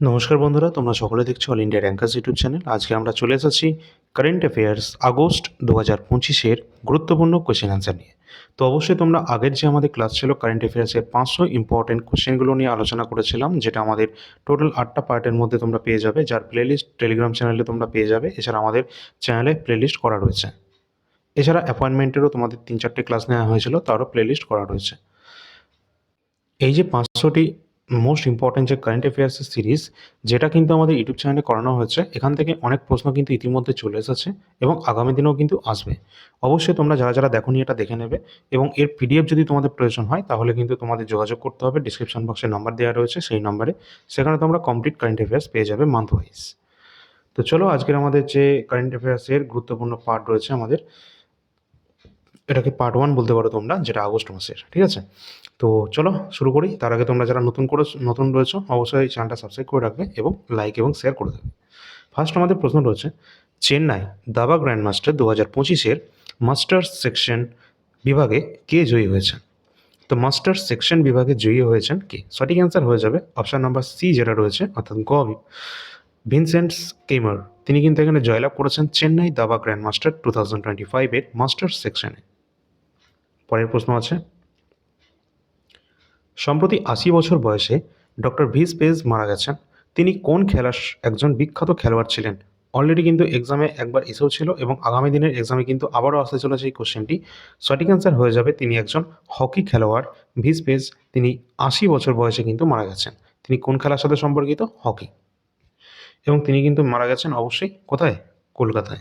নমস্কার বন্ধুরা, তোমরা সকলে দেখছ all India rankers YouTube channel আজকে আমরা চলে এসেছি কারেন্ট অ্যাফেয়ার্স আগস্ট দু হাজার পঁচিশের গুরুত্বপূর্ণ কোয়েশ্চেন অ্যান্সার নিয়ে। তো অবশ্যই তোমরা আগের যে আমাদের ক্লাস ছিল কারেন্ট অ্যাফেয়ার্সের পাঁচশো ইম্পর্টেন্ট কোয়েশ্চেনগুলো নিয়ে আলোচনা করেছিলাম, যেটা আমাদের টোটাল আটটা পার্টের মধ্যে তোমরা পেয়ে যাবে, যার প্লেলিস্ট টেলিগ্রাম চ্যানেলে তোমরা পেয়ে যাবে। এছাড়া আমাদের চ্যানেলে প্লেলিস্ট করা রয়েছে। এছাড়া অ্যাপয়েন্টমেন্টেরও তোমাদের তিন চারটে ক্লাস নেওয়া হয়েছিল, তারও প্লেলিস্ট করা রয়েছে। এই যে পাঁচশোটি মোস্ট ইম্পর্টেন্ট যে কারেন্ট অ্যাফেয়ার্সের সিরিজ যেটা কিন্তু আমাদের ইউটিউব চ্যানেলে করানো হয়েছে, এখান থেকে অনেক প্রশ্ন কিন্তু ইতিমধ্যে চলে এসেছে এবং আগামী দিনেও কিন্তু আসবে। অবশ্যই তোমরা যারা যারা দেখোনি এটা দেখে নেবে এবং এর পিডিএফ যদি তোমাদের প্রয়োজন হয়, তাহলে কিন্তু তোমাদের যোগাযোগ করতে হবে। ডিসক্রিপশন বক্সে নাম্বার দেওয়া রয়েছে সেই নাম্বারে সেখানে তোমরা কমপ্লিট কারেন্ট অ্যাফেয়ার্স পেয়ে যাবে মান্থ ওয়াইজ তো চলো, আজকের আমাদের যে কারেন্ট অ্যাফেয়ার্সের গুরুত্বপূর্ণ পার্ট রয়েছে আমাদের এটাকে পার্ট ওয়ান বলতে পারো তোমরা, যেটা আগস্ট মাসের, ঠিক আছে? তো চলো শুরু করি। তার আগে তোমরা যারা নতুন করে, নতুন রয়েছো, অবশ্যই চ্যানেলটা সাবস্ক্রাইব করে রাখবে এবং লাইক এবং শেয়ার করে দেবে। ফার্স্ট আমাদের প্রশ্ন রয়েছে, চেন্নাই দাবা গ্র্যান্ড মাস্টার দু হাজার পঁচিশের মাস্টার্স সেকশন বিভাগে কে জয়ী হয়েছেন? তো মাস্টার্স সেকশন বিভাগে জয়ী হয়েছেন কে? সঠিক অ্যান্সার হয়ে যাবে অপশান নাম্বার সি যেটা রয়েছে, অর্থাৎ গ ভিনসেন্টস কেমার তিনি কিন্তু এখানে জয়লাভ করেছেন চেন্নাই দাবা grand master two thousand twenty ফাইভের মাস্টার্স সেকশনে পরের প্রশ্ন আছে। সম্প্রতি আশি বছর বয়সে ডক্টর ভি স্পেস মারা গেছেন। তিনি কোন খেলার একজন বিখ্যাত খেলোয়াড় ছিলেন? অলরেডি কিন্তু এক্সামে একবার এসেও ছিল এবং আগামী দিনের এক্সামে কিন্তু আবারও আসতে চলেছে এই কোশ্চেনটি। সঠিক অ্যান্সার হয়ে যাবে তিনি একজন হকি খেলোয়াড়। ভি স্পেস তিনি আশি বছর বয়সে কিন্তু মারা গেছেন। তিনি কোন খেলার সাথে সম্পর্কিত? হকি। এবং তিনি কিন্তু মারা গেছেন অবশ্যই কোথায়? কলকাতায়।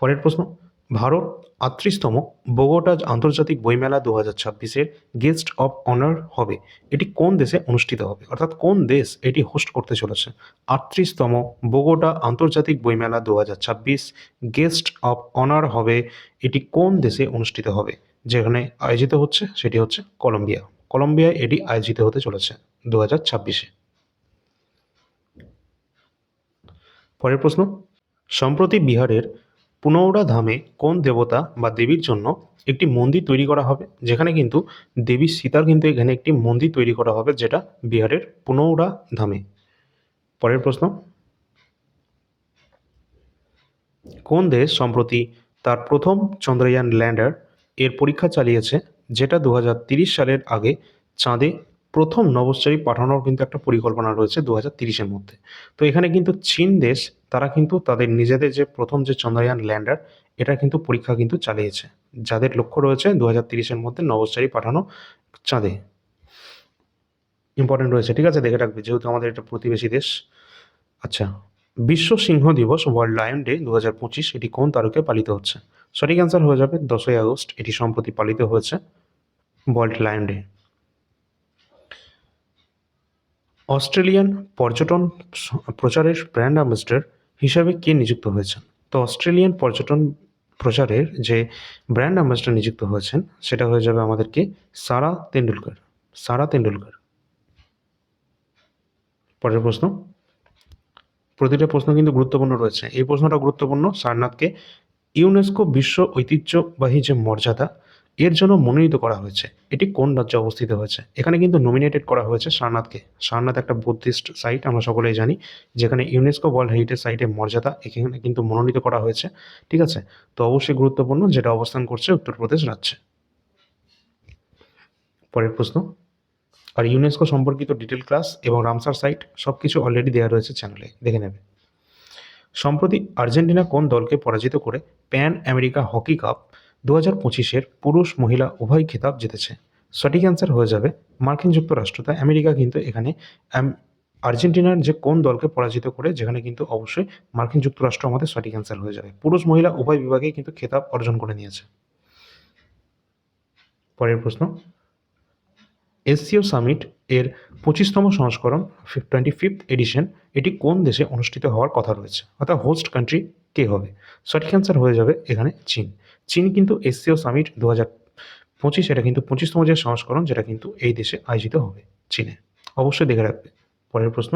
পরের প্রশ্ন ভারত আটত্রিশতম বোগোটা আন্তর্জাতিক বইমেলা দু হাজার ছাব্বিশের গেস্ট অফ অনার হবে। এটি কোন দেশে অনুষ্ঠিত হবে? অর্থাৎ কোন দেশ এটি হোস্ট করতে চলেছে? আটত্রিশতম বোগোটা আন্তর্জাতিক বইমেলা দু হাজার ছাব্বিশ গেস্ট অফ অনার হবে। এটি কোন দেশে অনুষ্ঠিত হবে? যেখানে আয়োজিত হচ্ছে সেটি হচ্ছে কলম্বিয়া। কলম্বিয়ায় এটি আয়োজিত হতে চলেছে দু হাজার ছাব্বিশে। পরের প্রশ্ন, সম্প্রতি বিহারের পুনৌরা ধামে কোন দেবতা বা দেবীর জন্য একটি মন্দির তৈরি করা হবে? যেখানে কিন্তু দেবী সীতার কিন্তু এখানে একটি মন্দির তৈরি করা হবে, যেটা বিহারের পুনৌরা ধামে পরের প্রশ্ন। কোন দেশ সম্প্রতি তার প্রথম চন্দ্রয়ান ল্যান্ডার এর পরীক্ষা চালিয়েছে, যেটা দু সালের আগে চাঁদে প্রথম নভশ্চরী পাঠানোর কিন্তু একটা পরিকল্পনা রয়েছে দু হাজার তিরিশের মধ্যে। তো এখানে কিন্তু চীন দেশ, তারা কিন্তু তাদের নিজেদের যে প্রথম যে চন্দ্রয়ান ল্যান্ডার, এটা কিন্তু পরীক্ষা কিন্তু চালিয়েছে। যাদের লক্ষ্য রয়েছে দু হাজার তিরিশের মধ্যে নভশ্চরী পাঠানো চাঁদে। ইম্পর্টেন্ট রয়েছে, ঠিক আছে? দেখে রাখবে, যেহেতু আমাদের এটা প্রতিবেশী দেশ। আচ্ছা বিশ্ব সিংহ দিবস ওয়ার্ল্ড লায়ন ডে দু হাজার পঁচিশ, এটি কোন তারিখে পালিত হচ্ছে? সঠিক অ্যান্সার হয়ে যাবে দশই আগস্ট, এটি সম্প্রতি পালিত হয়েছে ওয়ার্ল্ড লায়ন ডে অস্ট্রেলিয়ান পর্যটন প্রচারের ব্র্যান্ড অ্যাম্বাসডার হিসাবে কে নিযুক্ত হয়েছেন? তো অস্ট্রেলিয়ান পর্যটন প্রচারের যে ব্র্যান্ড অ্যাম্বাসডার নিযুক্ত হয়েছেন, সেটা হয়ে যাবে আমাদেরকে সারা তেন্ডুলকার সারা তেন্ডুলকার। পরের প্রশ্ন। প্রতিটা প্রশ্ন কিন্তু গুরুত্বপূর্ণ রয়েছে। এই প্রশ্নটা গুরুত্বপূর্ণ সারনাথকে ইউনেস্কো বিশ্ব ঐতিহ্যবাহী যে মর্যাদা এর জন্য মনোনীত করা হয়েছে। এটি কোন রাজ্যে অবস্থিত হয়েছে? এখানে কিন্তু নমিনেটেড করা হয়েছে সারনাথকে। সারনাথ একটা বুদ্ধিস্ট সাইট আমরা সকলেই জানি, যেখানে ইউনেস্কো ওয়ার্ল্ড হেরিটেজ সাইটের মর্যাদা এখানে কিন্তু মনোনীত করা হয়েছে। ঠিক আছে? তো অবশ্যই গুরুত্বপূর্ণ যেটা অবস্থান করছে উত্তরপ্রদেশ রাজ্যে। পরের প্রশ্ন। আর ইউনেস্কো সম্পর্কিত ডিটেল ক্লাস এবং রামসার সাইট সব কিছু অলরেডি দেওয়া রয়েছে চ্যানেলে দেখে নেবে। সম্প্রতি আর্জেন্টিনা কোন দলকে পরাজিত করে প্যান আমেরিকা হকি কাপ দু হাজার পঁচিশের পুরুষ মহিলা উভয় খেতাব জিতেছে। সঠিক অ্যান্সার হয়ে যাবে মার্কিন যুক্তরাষ্ট্র। তাই আমেরিকা কিন্তু এখানে আর্জেন্টিনার যে কোন দলকে পরাজিত করে, যেখানে কিন্তু অবশ্যই মার্কিন যুক্তরাষ্ট্র আমাদের সঠিক অ্যান্সার হয়ে যাবে। পুরুষ মহিলা উভয় বিভাগেই কিন্তু খেতাব অর্জন করে নিয়েছে। পরের প্রশ্ন। এসসিও সামিট এর পঁচিশতম সংস্করণ টোয়েন্টি ফিফথ এডিশন এটি কোন দেশে অনুষ্ঠিত হওয়ার কথা রয়েছে? অর্থাৎ হোস্ট কান্ট্রি কে হবে? সঠিক অ্যান্সার হয়ে যাবে এখানে চীন। চীন কিন্তু এসসিও সামিট দু হাজার পঁচিশ, এটা কিন্তু পঁচিশতম যে সংস্করণ, যেটা কিন্তু এই দেশে আয়োজিত হবে চীনে। অবশ্যই দেখে রাখবে। পরের প্রশ্ন।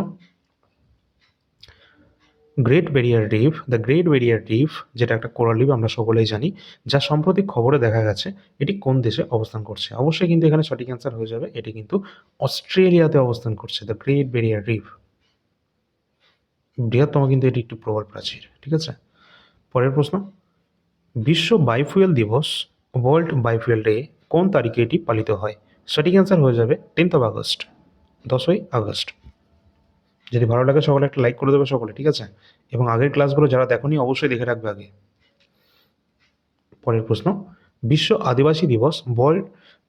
Great barrier reef the great barrier reef যেটা একটা কোরাল রিফ আমরা সকলেই জানি, যা সম্প্রতি খবরে দেখা গেছে, এটি কোন দেশে অবস্থান করছে? অবশ্যই কিন্তু এখানে সঠিক অ্যান্সার হয়ে যাবে, এটি কিন্তু অস্ট্রেলিয়াতে অবস্থান করছে দ্য গ্রেট ব্যারিয়ার রিফ বৃহত্তম কিন্তু এটি একটি প্রবল প্রাচীর, ঠিক আছে? পরের প্রশ্ন। বিশ্ব বায়োফুয়েল দিবস ওয়ার্ল্ড বায়োফুয়েল ডে কোন তারিখে এটি পালিত হয়? সঠিক অ্যান্সার হয়ে যাবে টেন্থ অফ আগস্ট দশই আগস্ট যদি ভালো লাগে সকলে একটা লাইক করে দেবে সকলে, ঠিক আছে? এবং আগের ক্লাসগুলো যারা দেখোনি, অবশ্যই দেখে রাখবে আগে। পরের প্রশ্ন, বিশ্ব আদিবাসী দিবস ওয়ার্ল্ড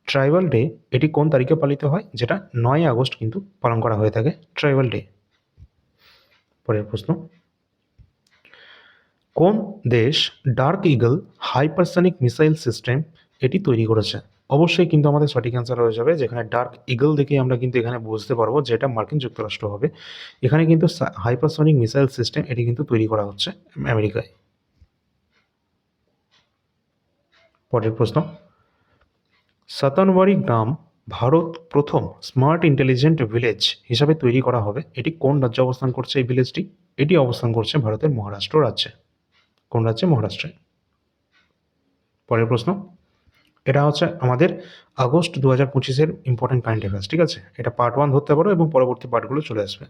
ট্রাইবাল ডে এটি কোন তারিখে পালিত হয়? যেটা নয় আগস্ট কিন্তু পালন করা হয়ে থাকে ট্রাইবাল ডে পরের প্রশ্ন কোন দেশ dark eagle hypersonic missile system এটি তৈরি করেছে? অবশ্যই কিন্তু আমাদের সঠিক অ্যান্সার হয়ে যাবে। যেখানে ডার্ক ইগল দেখে আমরা কিন্তু এখানে বুঝতে পারব যেটা মার্কিন যুক্তরাষ্ট্র হবে। এখানে কিন্তু হাইপারসনিক মিসাইল সিস্টেম এটি কিন্তু তৈরি করা হচ্ছে আমেরিকায়। পরের প্রশ্ন। সাতানবাড়ি গ্রাম ভারত প্রথম স্মার্ট ইন্টেলিজেন্ট ভিলেজ হিসাবে তৈরি করা হবে। এটি কোন রাজ্যে অবস্থান করছে এই ভিলেজটি? এটি অবস্থান করছে ভারতের মহারাষ্ট্র রাজ্যে। কোন রাজ্যে? মহারাষ্ট্রে। পরের প্রশ্ন। এটা হচ্ছে আমাদের আগস্ট দু হাজার পঁচিশের ইম্পর্টেন্ট কারেন্ট অ্যাফেয়ার্স ঠিক আছে? এটা পার্ট ওয়ান ধরতে পারো এবং পরবর্তী পার্টগুলো চলে আসবে।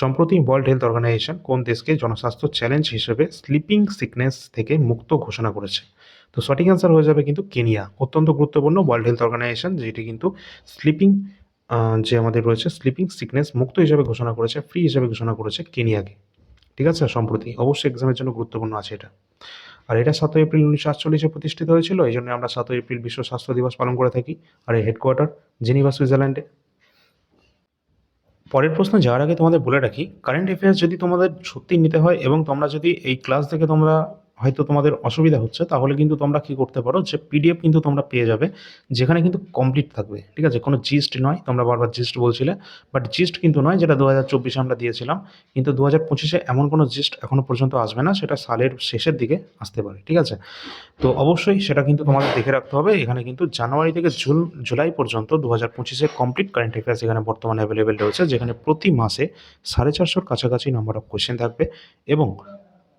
সম্প্রতি ওয়ার্ল্ড হেলথ অর্গানাইজেশন কোন দেশকে জনস্বাস্থ্য চ্যালেঞ্জ হিসেবে স্লিপিং সিকনেস থেকে মুক্ত ঘোষণা করেছে? তো সঠিক অ্যান্সার হয়ে যাবে কিন্তু কেনিয়া, অত্যন্ত গুরুত্বপূর্ণ ওয়ার্ল্ড হেলথ অর্গানাইজেশন যেটি কিন্তু স্লিপিং যে আমাদের রয়েছে স্লিপিং সিকনেস মুক্ত হিসেবে ঘোষণা করেছে ফ্রি হিসেবে ঘোষণা করেছে কেনিয়াকে। ঠিক আছে? সম্প্রতি। অবশ্যই এক্সামের জন্য গুরুত্বপূর্ণ আছে এটা। আর এটা সাতই এপ্রিল উনিশশো আটচল্লিশে প্রতিষ্ঠিত হয়েছিল, এই জন্য আমরা সাতই এপ্রিল বিশ্ব স্বাস্থ্য দিবস পালন করে থাকি। আর এই হেডকোয়ার্টার জেনিভা, সুইজারল্যান্ডে। পরের প্রশ্ন, যাওয়ার আগে তোমাদের বলে রাখি কারেন্ট অ্যাফেয়ার্স যদি তোমাদের সত্যি নিতে হয় এবং তোমরা যদি এই ক্লাস থেকে তোমরা হয়তো তোমাদের অসুবিধা হচ্ছে, তাহলে কিন্তু তোমরা কি করতে পারো যে পিডিএফ কিন্তু তোমরা পেয়ে যাবে, যেখানে কিন্তু কমপ্লিট থাকবে, ঠিক আছে? কোনো জিস্ট নয়, তোমরা বারবার জিস্ট বলছিলে বাট জিস্ট কিন্তু নয় যেটা দু হাজার চব্বিশে আমরা দিয়েছিলাম, কিন্তু দু হাজার পঁচিশে এমন কোনো জিস্ট এখনও পর্যন্ত আসবে না, সেটা সালের শেষের দিকে আসতে পারে, ঠিক আছে? তো অবশ্যই সেটা কিন্তু তোমাদের দেখে রাখতে হবে, এখানে কিন্তু জানুয়ারি থেকে জুন, জুলাই পর্যন্ত দু হাজার পঁচিশে কমপ্লিট কারেন্ট অ্যাফেয়ার্স এখানে বর্তমানে অ্যাভেলেবেল রয়েছে, যেখানে প্রতি মাসে সাড়ে চারশোর কাছাকাছি নাম্বার অফ কোয়েশ্চেন থাকবে এবং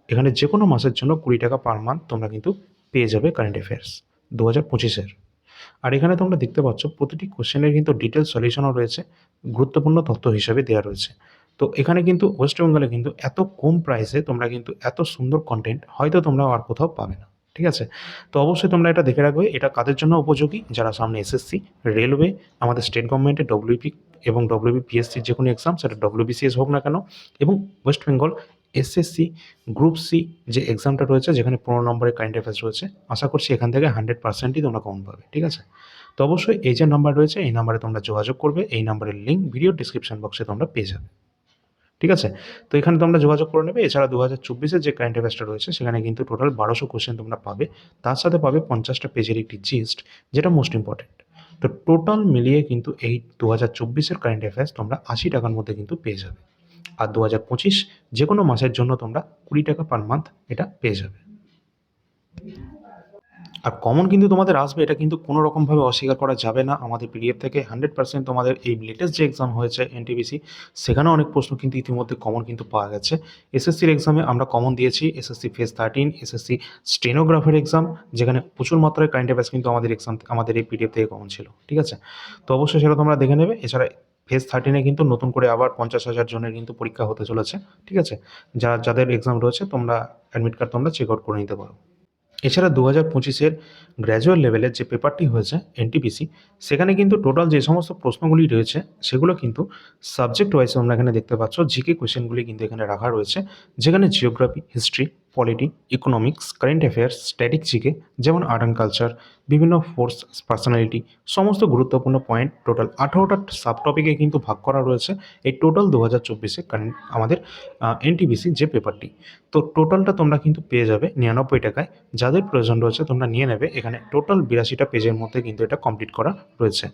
এখানে যে কোনো মাসের জন্য কুড়ি টাকা পার মান্থ তোমরা কিন্তু পেয়ে যাবে কারেন্ট অ্যাফেয়ার্স দু হাজার পঁচিশের। আর এখানে তোমরা দেখতে পাচ্ছ প্রতিটি কোশ্চেনের কিন্তু ডিটেল সলিউশনও রয়েছে, গুরুত্বপূর্ণ তথ্য হিসেবে দেওয়া রয়েছে। তো এখানে কিন্তু ওয়েস্ট বেঙ্গলে কিন্তু এত কম প্রাইসে তোমরা কিন্তু এত সুন্দর কন্টেন্ট হয়তো তোমরা আর কোথাও পাবে না, ঠিক আছে? তো অবশ্যই তোমরা এটা দেখে রাখবে, এটা কাদের জন্য উপযোগী? যারা সামনে এসএসসি রেলওয়ে আমাদের স্টেট গভর্নমেন্টের ডব্লিউপি এবং ডব্লিউবি পিএসসির যে কোনো এক্সাম সেটা ডব্লিউবিসিএস হোক না কেন, এবং West Bengal SSC group C যে এক্সামটা রয়েছে, যেখানে পনেরো নম্বরের কারেন্ট অ্যাফেয়ার্স রয়েছে, আশা করছি এখান থেকে হান্ড্রেড পার্সেন্টই তোমরা কমন পাবে, ঠিক আছে? তো অবশ্যই এই যে নাম্বার রয়েছে, এই নাম্বারে তোমরা যোগাযোগ করবে, এই নাম্বারের লিঙ্ক ভিডিও ডিসক্রিপশন বক্সে তোমরা পেয়ে যাবে, ঠিক আছে? তো এখানে তোমরা যোগাযোগ করে নেবে, এছাড়া দু হাজার চব্বিশের যে কারেন্ট অ্যাফেয়ার্সটা রয়েছে, সেখানে কিন্তু টোটাল বারোশো কোশ্চেন তোমরা পাবে, তার সাথে পাবে পঞ্চাশটা পেজের একটি জিস্ট যেটা মোস্ট ইম্পর্টেন্ট তো টোটাল মিলিয়ে কিন্তু এই দু হাজার চব্বিশের কারেন্ট অ্যাফেয়ার্স তোমরা আশি টাকার মধ্যে কিন্তু পেয়ে যাবে। আর দু হাজার পঁচিশ যে কোনো মাসের জন্য তোমরা কুড়ি টাকা পার মান্থ এটা পেয়ে যাবে। আর কমন কিন্তু তোমাদের আসবে, এটা কিন্তু কোনো রকমভাবে অস্বীকার করা যাবে না। আমাদের পিডিএফ থেকে হান্ড্রেড পার্সেন্ট তোমাদের এই লেটেস্ট যে এক্সাম হয়েছে এনটিবিসি সেখানেও অনেক প্রশ্ন কিন্তু ইতিমধ্যে কমন কিন্তু পাওয়া গেছে। এসএসসির এক্সামে আমরা কমন দিয়েছি SSC phase thirteen SSC stenographer exam যেখানে প্রচুর মাত্রায় কারেন্ট অ্যাফেয়ার্স কিন্তু আমাদের এক্সাম আমাদের এই পিডিএফ থেকে কমন ছিল। ঠিক আছে? তো অবশ্যই সেটা তোমরা দেখে নেবে। এছাড়া ফেজ থার্টিনে কিন্তু নতুন করে আবার পঞ্চাশ হাজার জনের কিন্তু পরীক্ষা হতে চলেছে, ঠিক আছে? যা, যাদের এক্সাম রয়েছে, তোমরা অ্যাডমিট কার্ড তোমরা চেক আউট করে নিতে পারো। এছাড়া দু হাজার পঁচিশের গ্র্যাজুয়েট লেভেলের যে পেপারটি হয়েছে এনটিপিসি সেখানে কিন্তু টোটাল যে সমস্ত প্রশ্নগুলি রয়েছে, সেগুলো কিন্তু সাবজেক্ট ওয়াইজ তোমরা এখানে দেখতে পাচ্ছ। জিকে কোয়েশ্চেনগুলি কিন্তু এখানে রাখা রয়েছে, যেখানে geography history polity economics current affairs static GK যেমন আর্ট অ্যান্ড কালচার বিভিন্ন ফোর্স পার্সোনালিটি সমস্ত গুরুত্বপূর্ণ পয়েন্ট টোটাল আঠারোটা সাব টপিকে কিন্তু ভাগ করা রয়েছে। এই টোটাল দু হাজার চব্বিশে কারেন্ট আমাদের এনটিবিসি যে পেপারটি তো টোটালটা তোমরা কিন্তু পেয়ে যাবে নিরানব্বই টাকায়। যাদের প্রয়োজন রয়েছে তোমরা নিয়ে নেবে। এখানে টোটাল বিরাশিটা পেজের মধ্যে কিন্তু এটা কমপ্লিট করা রয়েছে।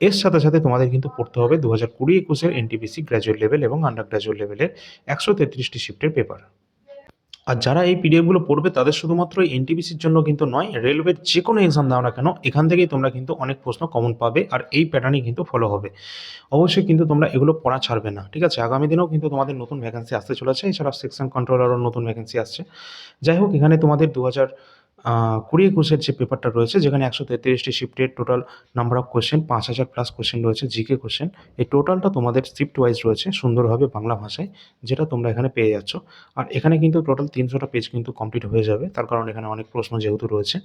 এর সাথে সাথে তোমাদের কিন্তু পড়তে হবে দু হাজার কুড়ি একুশের এনটিপিসি গ্র্যাজুয়েট লেভেল এবং আন্ডার গ্র্যাজুয়েট লেভেলের একশো তেত্রিশটি শিফটের পেপার আর যারা এই পিডিএফগুলো পড়বে, তাদের শুধুমাত্র এনটিপিসির জন্য কিন্তু নয় রেলওয়ের যে কোনো এক্সাম দাও না কেন, এখান থেকেই তোমরা কিন্তু অনেক প্রশ্ন কমন পাবে আর এই প্যাটার্নই কিন্তু ফলো হবে। অবশ্যই কিন্তু তোমরা এগুলো পড়া ছাড়বে না, ঠিক আছে? আগামী দিনেও কিন্তু তোমাদের নতুন ভ্যাকেন্সি আসতে চলেছে এছাড়া সেকশন কন্ট্রোলারও নতুন ভ্যাকেন্সি আসছে। যাই হোক, এখানে তোমাদের দু হাজার কুড়ি একুশের যে পেপারটা রয়েছে, যেখানে একশো তেত্রিশটি শিফটের টোটাল নাম্বার অফ কোয়েশ্চেন পাঁচ হাজার প্লাস কোশ্চেন রয়েছে জিকে কোশ্চেন এই টোটালটা তোমাদের শিফট ওয়াইজ রয়েছে সুন্দরভাবে বাংলা ভাষায়, যেটা তোমরা এখানে পেয়ে যাচ্ছ। আর এখানে কিন্তু টোটাল তিনশোটা পেজ কিন্তু কমপ্লিট হয়ে যাবে, তার কারণ এখানে অনেক প্রশ্ন যেহেতু রয়েছে।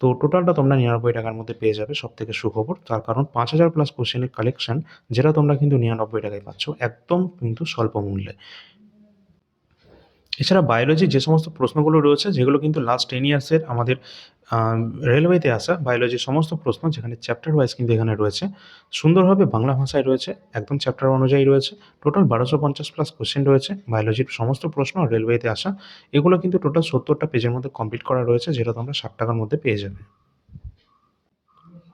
তো টোটালটা তোমরা নিরানব্বই টাকার মধ্যে পেয়ে যাবে সব থেকে সুখবর, তার কারণ পাঁচ হাজার প্লাস কোশ্চেনের কালেকশন যেটা তোমরা কিন্তু নিরানব্বই টাকায় পাচ্ছ, একদম কিন্তু স্বল্প মূল্যে। এছাড়া বায়োলজি যে সমস্ত প্রশ্নগুলো রয়েছে, যেগুলো কিন্তু লাস্ট টেন ইয়ার্সের আমাদের রেলওয়েতে আসা বায়োলজির সমস্ত প্রশ্ন, যেখানে চ্যাপ্টার ওয়াইজ কিন্তু এখানে রয়েছে। সুন্দরভাবে বাংলা ভাষায় রয়েছে, একদম চ্যাপ্টার অনুযায়ী রয়েছে। টোটাল বারোশো পঞ্চাশ প্লাস কোশ্চেন রয়েছে বায়োলজির সমস্ত প্রশ্ন রেলওয়েতে আসা। এগুলো কিন্তু টোটাল সত্তরটা পেজের মধ্যে কমপ্লিট করা রয়েছে, যেটা তোমরা ষাট টাকার মধ্যে পেয়ে যাবে।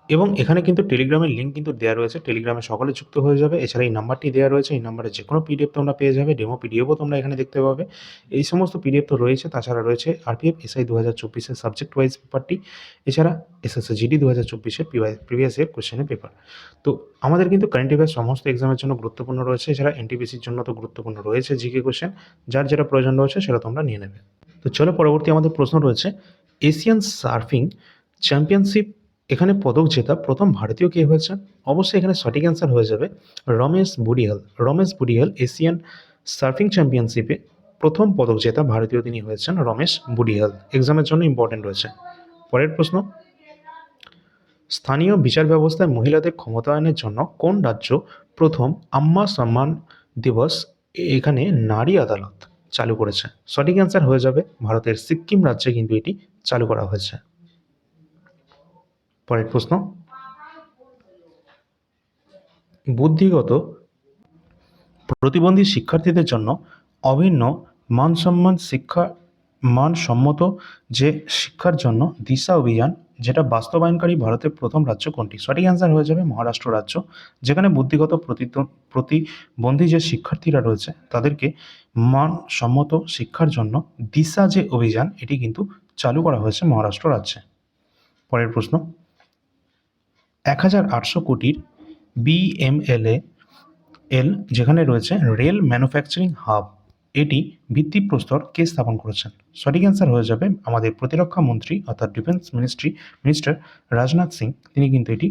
এবং এখানে কিন্তু টেলিগ্রামের লিঙ্ক কিন্তু দেওয়া রয়েছে। টেলিগ্রামে সকলে যুক্ত হয়ে যাবে। এছাড়া এই নাম্বারটি দেওয়া রয়েছে। এই নাম্বারে যে কোনো পিডিএফ তোমরা পেয়ে যাবে। ডেমো পিডিএফও তোমরা এখানে দেখতে পাবে। এই সমস্ত পিডিএফ তো রয়েছে। তাছাড়া রয়েছে আরপিএফ এসআই দু হাজার চব্বিশের সাবজেক্ট ওয়াইজ পেপারটি এছাড়া এসএসএ জিডি দু হাজার চব্বিশের প্রিভিয়াস ইয়ার কোশ্চেনের পেপার তো আমাদের কিন্তু কারেন্ট অ্যাফেয়ার সমস্ত এক্সামের জন্য গুরুত্বপূর্ণ রয়েছে। এছাড়া এনটিপিসির জন্য তো গুরুত্বপূর্ণ রয়েছে জিকে কোশ্চেন যার যেটা প্রয়োজন রয়েছে সেটা তোমরা নিয়ে নেবে। তো চলো পরবর্তী আমাদের প্রশ্ন রয়েছে। এশিয়ান সার্ফিং চ্যাম্পিয়নশিপ এখানে পদক জেতা প্রথম ভারতীয় কে হয়েছে? অবশ্যই এখানে সঠিক অ্যান্সার হয়ে যাবে রমেশ বুডিয়াল। রমেশ বুডিয়াল এশিয়ান সার্ফিং চ্যাম্পিয়নশিপে প্রথম পদক জেতা ভারতীয় তিনি হয়েছেন রমেশ বুডিয়াল। এক্সামের জন্য ইম্পর্টেন্ট রয়েছে। পরের প্রশ্ন, স্থানীয় বিচার ব্যবস্থায় মহিলাদের ক্ষমতায়নের জন্য কোন রাজ্য প্রথম আম্মা সম্মান দিবস এখানে নারী আদালত চালু করেছে? সঠিক অ্যান্সার হয়ে যাবে ভারতের সিকিম রাজ্যে কিন্তু এটি চালু করা হয়েছে। পরের প্রশ্ন। বুদ্ধিগত প্রতিবন্ধী শিক্ষার্থীদের জন্য অভিন্ন মানসম্মান শিক্ষা মানসম্মত যে শিক্ষার জন্য দিশা অভিযান, যেটা বাস্তবায়নকারী ভারতের প্রথম রাজ্য কোনটি? সঠিক অ্যান্সার হয়ে যাবে মহারাষ্ট্র রাজ্য, যেখানে বুদ্ধিগত প্রতিবন্ধী যে শিক্ষার্থীরা রয়েছে, তাদেরকে মানসম্মত শিক্ষার জন্য দিশা যে অভিযান, এটি কিন্তু চালু করা হয়েছে মহারাষ্ট্র রাজ্যে। পরের প্রশ্ন। এক হাজার আটশো কোটির বিএমএলএ এল যেখানে রয়েছে রেল ম্যানুফ্যাকচারিং হাব। এটি ভিত্তিপ্রস্তর কে স্থাপন করেছেন। সঠিক অ্যান্সার হয়ে যাবে আমাদের প্রতিরক্ষা মন্ত্রী অর্থাৎ defence ministry minister Rajnath Singh. তিনি কিন্তু এটি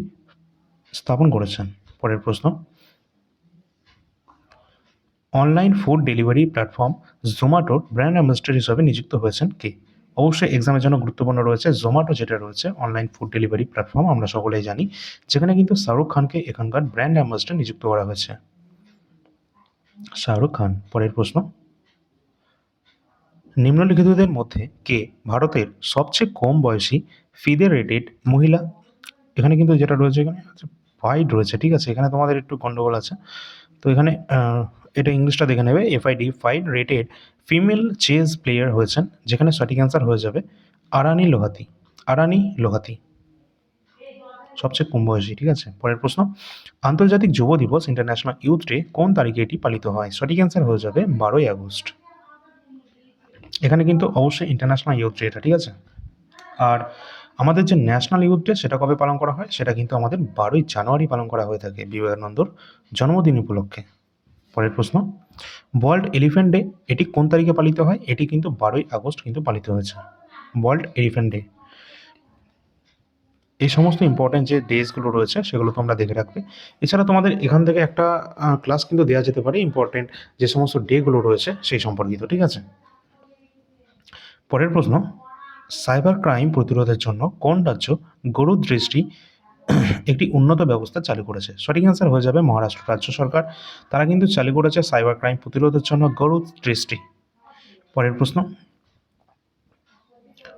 স্থাপন করেছেন। পরের প্রশ্ন। অনলাইন ফুড ডেলিভারি প্ল্যাটফর্ম জোম্যাটোর ব্র্যান্ড অ্যাম্বাসেডর হিসেবে নিযুক্ত হয়েছেন কে? অবশ্যই এক্সামের জন্য গুরুত্বপূর্ণ রয়েছে জোম্যাটো যেটা রয়েছে অনলাইন ফুড ডেলিভারি প্ল্যাটফর্ম আমরা সকলেই জানি, যেখানে কিন্তু শাহরুখ খানকে এখানকার ব্র্যান্ড অ্যাম্বাসেডর নিযুক্ত করা হয়েছে। শাহরুখ খান, পরের প্রশ্ন। নিম্নলিখিতদের মধ্যে কে ভারতের সবচেয়ে কম বয়সী ফিদেরেটেড মহিলা? এখানে কিন্তু যেটা রয়েছে, এখানে ফাইড রয়েছে, ঠিক আছে? এখানে তোমাদের একটু গন্ডগোল আছে। তো এখানে এটা ইংলিশটা দেখে নেবে FIDE FIDE rated female chess player হয়েছেন, যেখানে সঠিক অ্যান্সার হয়ে যাবে আরানি লোহাতি আরানি লোহাতি। সবচেয়ে কম বয়সী, ঠিক আছে? পরের প্রশ্ন, আন্তর্জাতিক যুব দিবস ইন্টারন্যাশনাল ইউথ ডে কোন তারিখে এটি পালিত হয়? সঠিক অ্যান্সার হয়ে যাবে বারোই আগস্ট। এখানে কিন্তু অবশ্যই ইন্টারন্যাশনাল ইউথ ডে এটা, ঠিক আছে? আর আমাদের যে ন্যাশনাল ইউথ ডে সেটা কবে পালন করা হয়? সেটা কিন্তু আমাদের বারোই জানুয়ারি পালন করা হয়ে থাকে বিবেকানন্দর জন্মদিন উপলক্ষে। পরের প্রশ্ন ওয়ার্ল্ড এলিফ্যান্ট ডে এটি কোন তারিখে পালিত হয়? এটি কিন্তু বারোই আগস্ট কিন্তু পালিত হয়েছে। ওয়ার্ল্ড এলিফ্যান্ট ডে এই সমস্ত ইম্পর্টেন্ট যে ডেজগুলো রয়েছে সেগুলো তোমরা দেখে রাখবে। এছাড়া তোমাদের এখান থেকে একটা ক্লাস কিন্তু দেওয়া যেতে পারে ইম্পর্টেন্ট যে সমস্ত ডেগুলো রয়েছে সেই সম্পর্কিত, ঠিক আছে? পরের প্রশ্ন সাইবার ক্রাইম প্রতিরোধের জন্য কোন রাজ্য গরুর দৃষ্টি একটি উন্নত ব্যবস্থা চালু করেছে? সঠিক অ্যান্সার হয়ে যাবে মহারাষ্ট্র রাজ্য সরকার। তারা কিন্তু চালু করেছে সাইবার ক্রাইম প্রতিরোধের জন্য গরুর দৃষ্টি। পরের প্রশ্ন।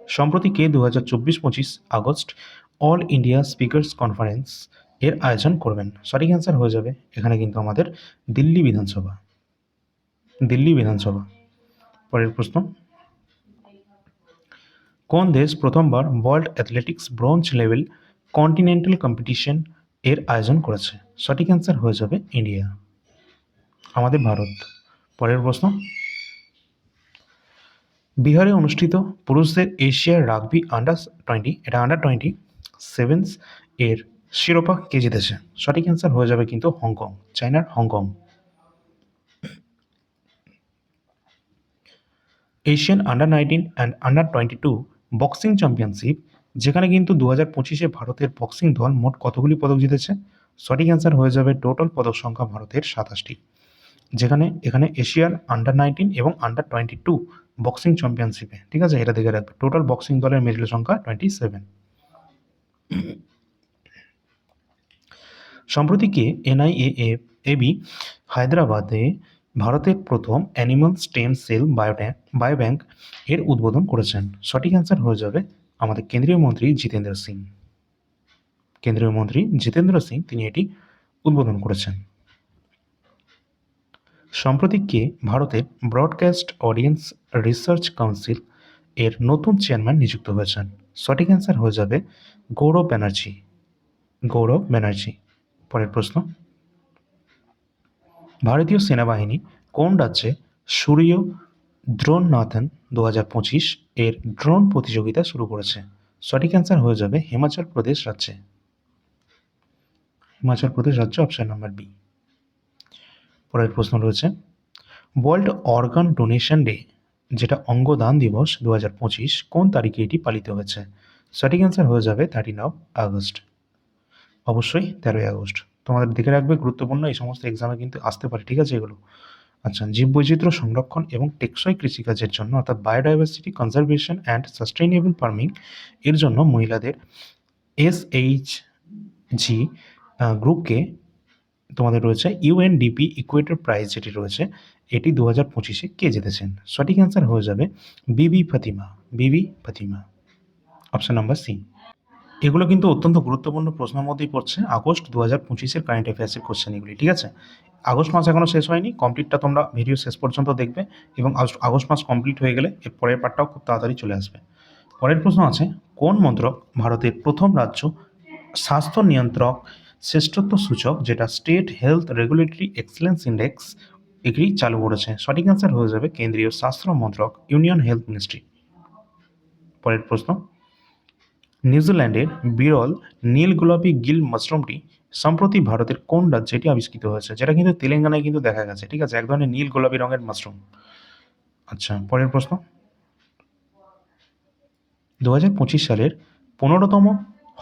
সম্প্রতি কে দু হাজার চব্বিশ পঁচিশ August all India speakers conference এর আয়োজন করবেন? সঠিক অ্যান্সার হয়ে যাবে এখানে কিন্তু আমাদের দিল্লি বিধানসভা। দিল্লি বিধানসভা। পরের প্রশ্ন। কোন দেশ প্রথমবার world athletics bronze level continental competition এর আয়োজন করেছে? সঠিক অ্যান্সার হয়ে যাবে ইন্ডিয়া আমাদের ভারত। পরের প্রশ্ন। বিহারে অনুষ্ঠিত পুরুষদের এশিয়ার রাগবি আন্ডার টোয়েন্টি এটা আন্ডার টোয়েন্টি সেভেন্স এর শিরোপা কে জিতেছে? সঠিক অ্যান্সার হয়ে যাবে কিন্তু হংকং, চায়নার Hong Kong. Asian under nineteen and under twenty two boxing championship, যেখানে কিন্তু দু হাজার পঁচিশে ভারতের বক্সিং দল মোট কতগুলি পদক জিতেছে? সঠিক অ্যান্সার হয়ে যাবে টোটাল পদক সংখ্যা ভারতের সাতাশটি। যেখানে, এখানে এশিয়ার আন্ডার নাইনটিন এবং আন্ডার টোয়েন্টি টু বক্সিং চ্যাম্পিয়নশিপে ঠিক আছে? এটা দেখে রাখবে। টোটাল বক্সিং দলের মেডেল সংখ্যা টোয়েন্টি সেভেন সম্প্রতি কে এনআইএ এবি হায়দ্রাবাদে ভারতের প্রথম animal stem cell bio tank biobank এর উদ্বোধন করেছেন। সঠিক অ্যান্সার হয়ে যাবে আমাদের কেন্দ্রীয় মন্ত্রী জিতেন্দ্র সিং। কেন্দ্রীয় মন্ত্রী জিতেন্দ্র সিং তিনি এটি উদ্বোধন করেছেন। সম্প্রতি কে ভারতের ব্রডকাস্ট অডিয়েন্স রিসার্চ কাউন্সিল এর নতুন চেয়ারম্যান নিযুক্ত হয়েছেন। সঠিক অ্যান্সার হয়ে যাবে গৌরব ব্যানার্জি। গৌরব ব্যানার্জি। পরের প্রশ্ন। ভারতীয় সেনাবাহিনী কোন রাজ্যে সূর্য ড্রোন নাথন দু হাজার পঁচিশ এর ড্রোন প্রতিযোগিতা শুরু করেছে? সঠিক অ্যান্সার হয়ে যাবে হিমাচল প্রদেশ রাজ্যে। হিমাচল প্রদেশ রাজ্য অপশন নাম্বার বি। পরের প্রশ্ন রয়েছে, ওয়ার্ল্ড অর্গান ডোনেশন ডে, যেটা অঙ্গদান দিবস দু হাজার পঁচিশ, কোন তারিখে এটি পালিত হয়েছে? সঠিক অ্যান্সার হয়ে যাবে থার্টিন অফ আগস্ট অবশ্যই তেরোই আগস্ট তোমাদের দেখে রাখবে, গুরুত্বপূর্ণ এই সমস্ত এক্সামে কিন্তু আসতে পারে, ঠিক আছে এগুলো? আচ্ছা জীববৈচিত্র্য সংরক্ষণ এবং টেকসই কৃষিকাজের জন্য অর্থাৎ biodiversity conservation and sustainable farming এর জন্য মহিলাদের এস এইচ জি গ্রুপকে তোমাদের রয়েছে ইউএনডিপি ইকুয়েটর প্রাইজ যেটি রয়েছে, এটি দু হাজার পঁচিশে কে জিতেছেন? সঠিক অ্যান্সার হয়ে যাবে বিবি ফাতিমা বিবি ফাতিমা অপশন নাম্বার সি এগুলো কিন্তু অত্যন্ত গুরুত্বপূর্ণ প্রশ্নের মধ্যেই পড়ছে। আগস্ট দু হাজার পঁচিশের কারেন্ট অ্যাফেয়ার্সের কোশ্চেন এগুলি, ঠিক আছে? আগস্ট মাস এখনও শেষ হয়নি কমপ্লিটটা তোমরা ভিডিও শেষ পর্যন্ত দেখবে এবং আগ- আগস্ট মাস কমপ্লিট হয়ে গেলে এর পরের পার্টটাও খুব তাড়াতাড়ি চলে আসবে। পরের প্রশ্ন আছে, কোন মন্ত্রক ভারতের প্রথম রাজ্য স্বাস্থ্য নিয়ন্ত্রক শ্রেষ্ঠত্ব সূচক যেটা state health regulatory excellence index এগুলি চালু করেছে? সঠিক অ্যান্সার হয়ে যাবে কেন্দ্রীয় স্বাস্থ্য মন্ত্রক ইউনিয়ন হেলথ মিনিস্ট্রি পরের প্রশ্ন নিউজিল্যান্ডের বিরল নীল গোলাপি গিল মাশরুমটি সম্প্রতি ভারতের কোন রাজ্যে এটি আবিষ্কৃত হয়েছে? যেটা কিন্তু তেলেঙ্গানায় কিন্তু দেখা গেছে, ঠিক আছে? এক ধরনের নীল গোলাপি রঙের মাশরুম। আচ্ছা পরের প্রশ্ন। দু হাজার পঁচিশ সালের পনেরোতম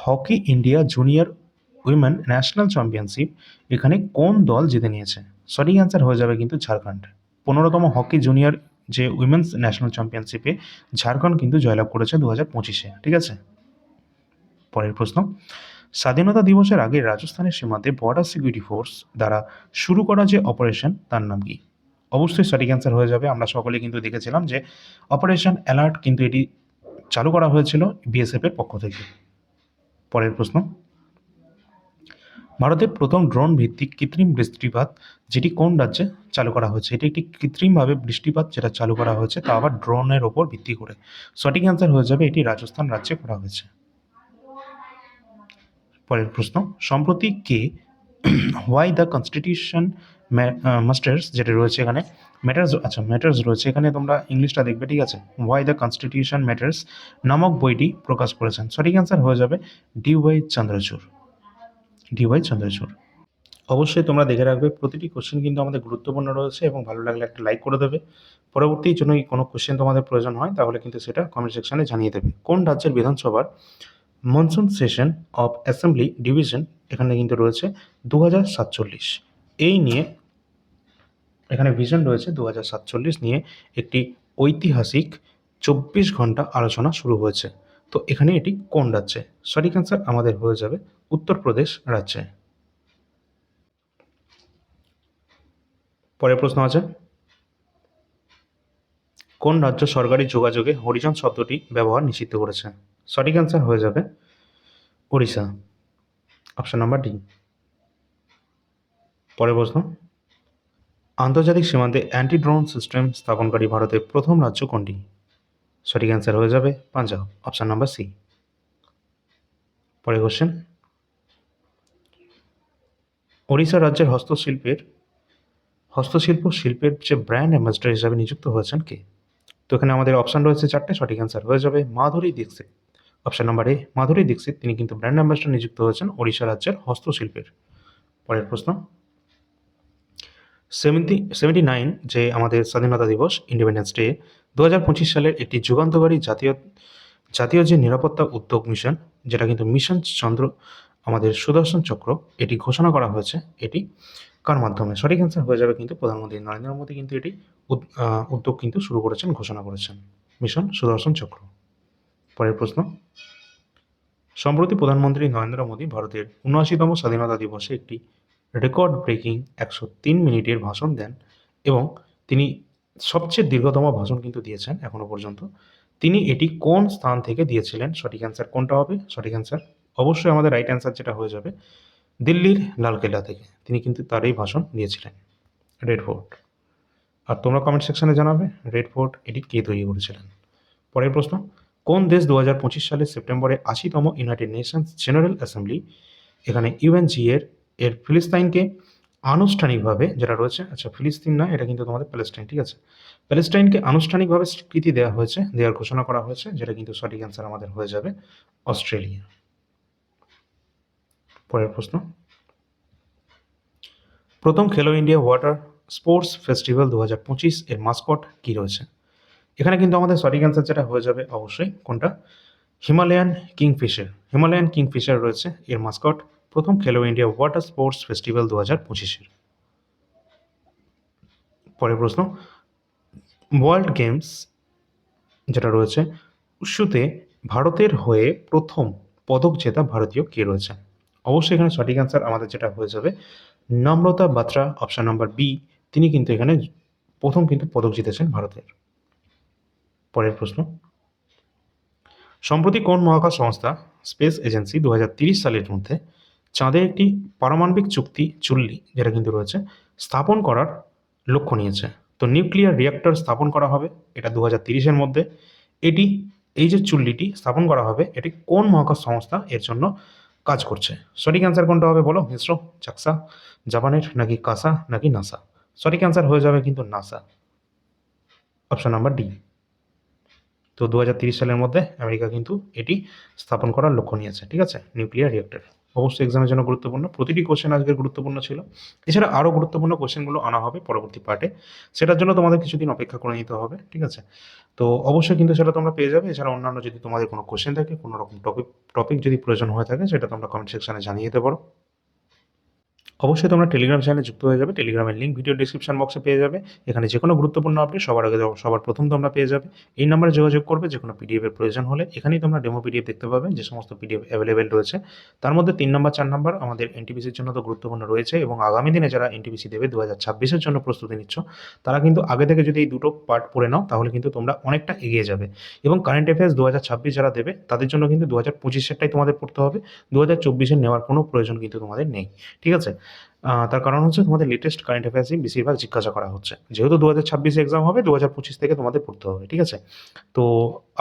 hockey India junior women national championship এখানে কোন দল জিতে নিয়েছে? সঠিক অ্যান্সার হয়ে যাবে কিন্তু ঝাড়খণ্ড। পনেরোতম হকি জুনিয়র যে উইমেন্স ন্যাশনাল চ্যাম্পিয়নশিপে ঝাড়খণ্ড কিন্তু জয়লাভ করেছে দু হাজার পঁচিশে, ঠিক আছে? পরের প্রশ্ন। স্বাধীনতা দিবসের আগে রাজস্থানের সীমান্তে বর্ডার সিকিউরিটি ফোর্স দ্বারা শুরু করা যে অপারেশন তার নাম কি? অবশ্যই সঠিক অ্যান্সার হয়ে যাবে। আমরা সকলে কিন্তু দেখেছিলাম যে অপারেশন অ্যালার্ট কিন্তু এটি চালু করা হয়েছিল বিএসএফ এর পক্ষ থেকে। পরের প্রশ্ন। ভারতের প্রথম ড্রোন ভিত্তিক কৃত্রিম বৃষ্টিপাত যেটি কোন রাজ্যে চালু করা হয়েছে? এটি একটি কৃত্রিমভাবে বৃষ্টিপাত যেটা চালু করা হয়েছে, তা আবার ড্রোনের ওপর ভিত্তি করে। সঠিক অ্যান্সার হয়ে যাবে এটি রাজস্থান রাজ্যে করা হয়েছে। পরের প্রশ্ন, সম্প্রতি কে হোয়াই দ্য কনস্টিটিউশন মাস্টার্স যেটা রয়েছে এখানে ম্যাটার্স আচ্ছা ম্যাটার্স রয়েছে এখানে, তোমরা ইংলিশটা দেখবে, ঠিক আছে? হোয়াই দ্য কনস্টিটিউশন ম্যাটার্স নামক বইটি প্রকাশ করেছেন। সঠিক অ্যান্সার হয়ে যাবে D Y Chandrachud. D Y Chandrachud. অবশ্যই তোমরা দেখে রাখবে, প্রতিটি কোশ্চেন কিন্তু আমাদের গুরুত্বপূর্ণ রয়েছে এবং ভালো লাগলে একটা লাইক করে দেবে। পরবর্তী জন্য কোনো কোশ্চেন তোমাদের প্রয়োজন হয়, তাহলে কিন্তু সেটা কমেন্ট সেকশনে জানিয়ে দেবে। কোন রাজ্যের বিধানসভার monsoon session of assembly division এখানে কিন্তু রয়েছে দু হাজার সাতচল্লিশ। এই নিয়ে এখানে ভিশন রয়েছে দু হাজার সাতচল্লিশ নিয়ে একটি ঐতিহাসিক চব্বিশ ঘণ্টা আলোচনা শুরু হয়েছে। তো এখানে এটি কোন রাজ্যে? সঠিক অ্যান্সার আমাদের হয়ে যাবে উত্তরপ্রদেশ রাজ্যে। পরের প্রশ্ন আছে। কোন রাজ্য সরকারি যোগাযোগে হরিজন শব্দটি ব্যবহার নিষিদ্ধ করেছে? সঠিক অ্যান্সার হয়ে যাবে ওড়িশা। অপশন নাম্বার ডি পরের প্রশ্ন। আন্তর্জাতিক সীমান্তে অ্যান্টি ড্রোন সিস্টেম স্থাপনকারী ভারতের প্রথম রাজ্য কোনটি? সঠিক অ্যান্সার হয়ে যাবে পাঞ্জাব। অপশন নাম্বার সি পরের কোশ্চেন ওড়িশা রাজ্যের হস্তশিল্পের, হস্তশিল্প শিল্পের যে ব্র্যান্ড অ্যাম্বাসডার হিসাবে নিযুক্ত হয়েছেন কে? তো এখানে আমাদের অপশান রয়েছে চারটে, সঠিক অ্যান্সার হয়ে যাবে Madhuri Dixit. Option number A Madhuri Dixit তিনি কিন্তু ব্র্যান্ড অ্যাম্বাসডার নিযুক্ত হয়েছেন ওড়িশা রাজ্যের হস্তশিল্পের। পরের প্রশ্ন সেভেন্টি সেভেন্টি নাইন যে আমাদের স্বাধীনতা দিবস ইন্ডিপেন্ডেন্স ডে দু হাজার পঁচিশ সালের একটি যুগান্তকারী জাতীয় জাতীয় যে নিরাপত্তা উদ্যোগ মিশন যেটা কিন্তু মিশন চন্দ্র, আমাদের সুদর্শন চক্র, এটি ঘোষণা করা হয়েছে, এটি কার মাধ্যমে? সঠিক অ্যান্সার হয়ে যাবে কিন্তু প্রধানমন্ত্রী নরেন্দ্র মোদী কিন্তু এটি উদ- উদ্যোগ কিন্তু শুরু করেছেন, ঘোষণা করেছেন। মিশন সুদর্শন চক্র। পরের প্রশ্ন। সম্প্রতি প্রধানমন্ত্রী নরেন্দ্র মোদী ভারতের উনআশিতম স্বাধীনতা দিবসে একটি রেকর্ড ব্রেকিং একশো তিন মিনিটের ভাষণ দেন এবং তিনি সবচেয়ে দীর্ঘতম ভাষণ কিন্তু দিয়েছেন এখনও পর্যন্ত। তিনি এটি কোন স্থান থেকে দিয়েছিলেন? সঠিক অ্যান্সার কোনটা হবে? সঠিক অ্যান্সার অবশ্যই আমাদের রাইট অ্যান্সার যেটা হয়ে যাবে দিল্লির লালকেল্লা থেকে। তিনি কিন্তু তার এই ভাষণ দিয়েছিলেন। রেড ফোর্ট আর তোমরা কমেন্ট সেকশনে জানাবে রেড ফোর্ট এটি কে তৈরি করেছিলেন? পরের প্রশ্ন কোন দেশ দু হাজার পঁচিশ সালের সেপ্টেম্বরে আশিতম ইউনাইটেড নেশনস জেনারেল অ্যাসেম্বলি? এখানে ইউএনজি এর এর ফিলিস্তাইনকে আনুষ্ঠানিকভাবে যেটা রয়েছে আচ্ছা ফিলিস্তিন না, এটা কিন্তু তোমাদের প্যালেস্টাইন, ঠিক আছে? প্যালেস্টাইনকে আনুষ্ঠানিকভাবে স্বীকৃতি দেওয়া হয়েছে, দেওয়ার ঘোষণা করা হয়েছে, যেটা কিন্তু সঠিক অ্যান্সার আমাদের হয়ে যাবে অস্ট্রেলিয়া। পরের প্রশ্ন। প্রথম খেলো ইন্ডিয়া ওয়াটার স্পোর্টস ফেস্টিভ্যাল দু হাজার পঁচিশ এর মাস্কট কী রয়েছে? এখানে কিন্তু আমাদের সঠিক অ্যান্সার যেটা হয়ে যাবে অবশ্যই কোনটা? Himalayan Kingfisher. হিমালয়ান কিংফিশার রয়েছে এর মাস্কট প্রথম খেলো ইন্ডিয়া ওয়াটার স্পোর্টস ফেস্টিভ্যাল দু হাজার পঁচিশের। পরের প্রশ্ন, ওয়ার্ল্ড গেমস যেটা রয়েছে উশুতে ভারতের হয়ে প্রথম পদক জেতা ভারতীয় কে রয়েছে? অবশ্যই এখানে সঠিক অ্যান্সার আমাদের যেটা হয়ে যাবে, নম্রতা বাত্রা অপশান নাম্বার বি তিনি কিন্তু এখানে প্রথম কিন্তু পদক জিতেছেন ভারতের। পরের প্রশ্ন। সম্প্রতি কোন মহাকাশ সংস্থা, স্পেস এজেন্সি দু সালের মধ্যে চাঁদে একটি পারমাণবিক চুক্তি চুল্লি, যেটা কিন্তু রয়েছে, স্থাপন করার লক্ষ্য নিয়েছে? তো নিউক্লিয়ার রিয়াক্টর স্থাপন করা হবে এটা দু হাজার মধ্যে। এটি, এই যে চুল্লিটি স্থাপন করা হবে, এটি কোন মহাকাশ সংস্থা এর জন্য কাজ করছে? সঠিক অ্যান্সার কোনটা হবে বলো? ইসরো চাকসা, জাপানের নাকি কাসা, নাকি নাসা? সঠিক অ্যান্সার হয়ে যাবে কিন্তু নাসা। অপশন নাম্বার ডি তো দু সালের মধ্যে আমেরিকা কিন্তু এটি স্থাপন করার লক্ষ্য নিয়েছে, ঠিক আছে? নিউক্লিয়ার রিয়েক্টর অবশ্যই এক্সামের জন্য গুরুত্বপূর্ণ। প্রতিটি কোশ্চেন আজকের গুরুত্বপূর্ণ ছিল। এছাড়া আরও গুরুত্বপূর্ণ কোশ্চেনগুলো আনা হবে পরবর্তী পার্টে সেটার জন্য তোমাদের কিছুদিন অপেক্ষা করে নিতে হবে, ঠিক আছে? তো অবশ্যই কিন্তু সেটা তোমরা পেয়ে যাবে। এছাড়া অন্যান্য যদি তোমাদের কোনো কোশ্চেন থাকে, কোনো রকম টপিক টপিক যদি প্রয়োজন হয়ে থাকে, সেটা তোমরা কমেন্ট সেকশনে জানিয়ে দিতে পারো। অবশ্যই তোমরা টেলিগ্রাম চ্যানেলে যুক্ত হয়ে যাবে। টেলিগ্রামের লিঙ্ক ভিডিও ডিসক্রিপশন বক্সে পেয়ে যাবে। এখানে যে কোনো গুরুত্বপূর্ণ আপডেট সবার আগে সবার প্রথম তোমরা পেয়ে যাবে। এই নাম্বারে যোগাযোগ করবে যে কোনো পিডিএফের প্রয়োজন হলে। এখানেই তোমরা ডেমো পিডিএফ দেখতে পাবে যে সমস্ত পিডিএফ অ্যাভেলেবেল রয়েছে। তার মধ্যে তিন নম্বর চার নম্বর আমাদের এনটিপিসির জন্য তো গুরুত্বপূর্ণ রয়েছে এবং আগামী দিনে যারা এনটিপিসি দেবে দু হাজার ছাব্বিশের জন্য প্রস্তুতি নিচ্ছ, তারা কিন্তু আগে থেকে যদি এই দুটো পার্ট পড়ে নাও, তাহলে কিন্তু তোমরা অনেকটা এগিয়ে যাবে। এবং কারেন্ট অ্যাফেয়ার্স দু হাজার ছাব্বিশ যারা দেবে, তাদের জন্য কিন্তু দু হাজার পঁচিশেরটাই তোমাদের পড়তে হবে। দু হাজার চব্বিশের নেওয়ার কোনো প্রয়োজন কিন্তু তোমাদের নেই। ঠিক আছে? তার কারণ হচ্ছে তোমাদের লেটেস্ট কারেন্ট অ্যাফেয়ার্সই বেশিরভাগ জিজ্ঞাসা করা হচ্ছে। যেহেতু দু হাজার ছাব্বিশে এক্সাম হবে দু হাজার পঁচিশ থেকে তোমাদের পড়তে হবে, ঠিক আছে? তো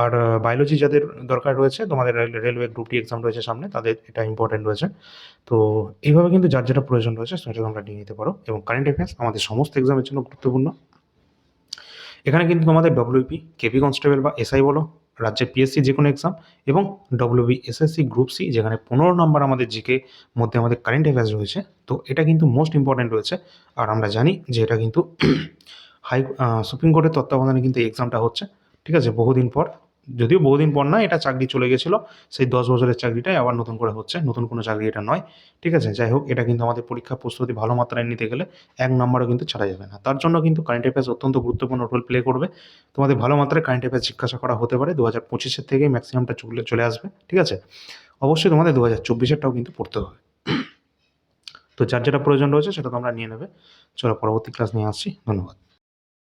আর বায়োলজি যাদের দরকার রয়েছে, তোমাদের রেলওয়ে গ্রুপ এক্সাম রয়েছে সামনে, তাদের এটা ইম্পর্টেন্ট রয়েছে। তো এইভাবে কিন্তু যার যেটা প্রয়োজন রয়েছে, সেটা তোমরা নিয়ে নিতে পারো। এবং কারেন্ট অ্যাফেয়ার্স আমাদের সমস্ত এক্সামের জন্য গুরুত্বপূর্ণ। এখানে কিন্তু তোমাদের ডব্লিউপি কেপি কনস্টেবল বা এসআই বলো রাজ্যের পিএসসি যে কোনো এক্সাম এবং ডব্লিউবি এসএসসি গ্রুপ সি যেখানে পনেরো নম্বর আমাদের জিকে মধ্যে আমাদের কারেন্ট অ্যাফেয়ার্স রয়েছে। তো এটা কিন্তু মোস্ট ইম্পর্ট্যান্ট রয়েছে। আর আমরা জানি যে এটা কিন্তু হাই সুপ্রিম কোর্টের তত্ত্বাবধানে কিন্তু এক্সামটা হচ্ছে। ঠিক আছে? বহুদিন পর যদিও বহুদিন পর না, এটা চাকরি চলে গেছিল। সেই দশ বছরের চাকরিটাই আবার নতুন করে হচ্ছে, নতুন কোনো চাকরি এটা নয়। ঠিক আছে, যাই হোক, এটা কিন্তু আমাদের পরীক্ষা প্রস্তুতি ভালো মাত্রায় নিতে গেলে এক নম্বরও কিন্তু ছাড়া যাবে না। তার জন্য কিন্তু কারেন্ট অ্যাফেয়ার্স অত্যন্ত গুরুত্বপূর্ণ রোল প্লে করবে। তোমাদের ভালো মাত্রায় কারেন্ট অ্যাফেয়ার্স জিজ্ঞাসা করা হতে পারে দু হাজার পঁচিশের থেকেই ম্যাক্সিমামটা চলে চলে আসবে। ঠিক আছে? অবশ্যই তোমাদের দু হাজার চব্বিশেরটাও কিন্তু পড়তে হবে। তো যার যেটা প্রয়োজন রয়েছে সেটা তোমরা নিয়ে নেবে। চলো পরবর্তী ক্লাস নিয়ে আসছি। ধন্যবাদ।